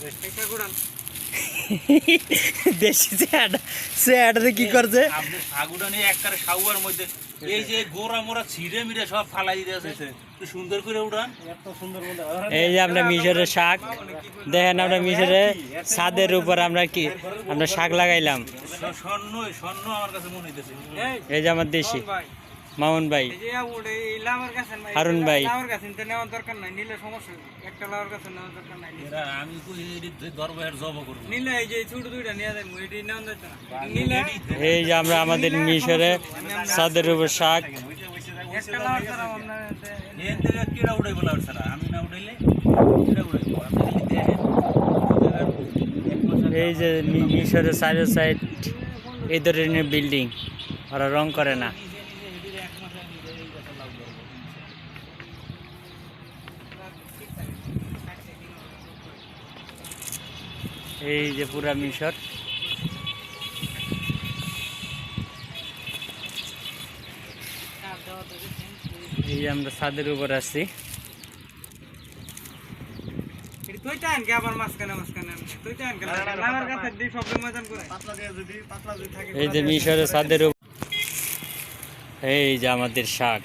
দেশি স্যাড স্যাডে কি করছে? নিয়ে একবারে সাউয়ার মধ্যে। এই যে গোড়া মোড়া ছিঁড়ে মিড়ে সব ফালাই দিতেছে তো সুন্দর করে উড়ান এই যে আমরা মিশরের শাক। দেখেন আমরা মিশরে ছাদের উপর আমরা কি আমরা শাক লাগাইলাম। স্বর্ণ স্বর্ণ আমার কাছে মনে হইতেছে। এই যে আমার দেশি। মামুন ভাই। হারুন ভাই। লাউয়ের গাছ নিতে নেওয়ার দরকার নাই নিলে সমস্যা একটা লাউয়ের গাছ নেওয়ার দরকার নাই এরা আমি এই জব করব। নিলে এই যে আমরা আমাদের মিশরে সাদের উপর শাক। এই যে মিশরের সাইডের সাইড এই ধরনের বিল্ডিং ওরা রং করে না। এই যে পুরা মিশর। এই আমরা ছাদের উপর আছি। থাকে এই যে মিশরের ছাদের উপর এই যে আমাদের শাক।